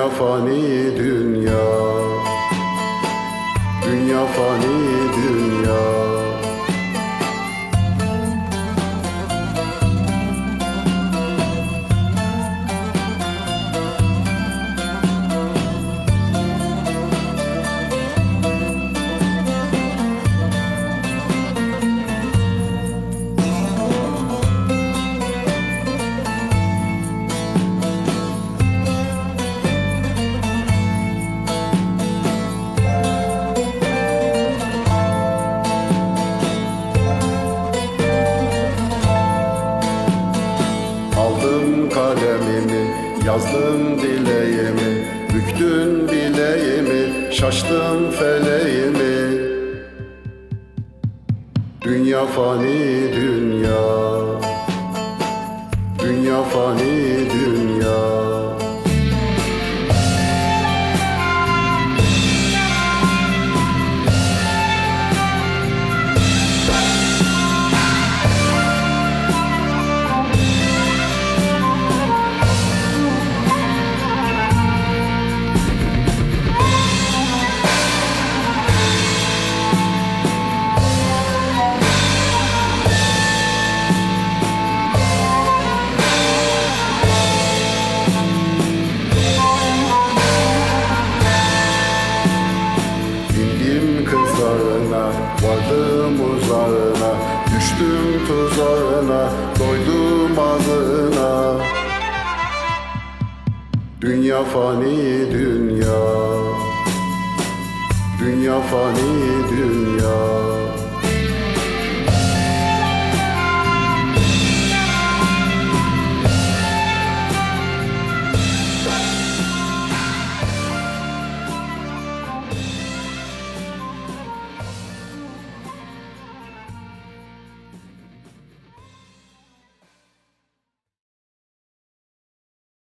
Dünya fani dünya. Dünya fani dünya yazdım dileğimi Büktün bileğimi, şaştım feleğimi. Dünya fani dünya. Dünya fani vardım uzağına Düştüm tuzağına, doydum ağzına. Dünya fani dünya. Dünya fani dünya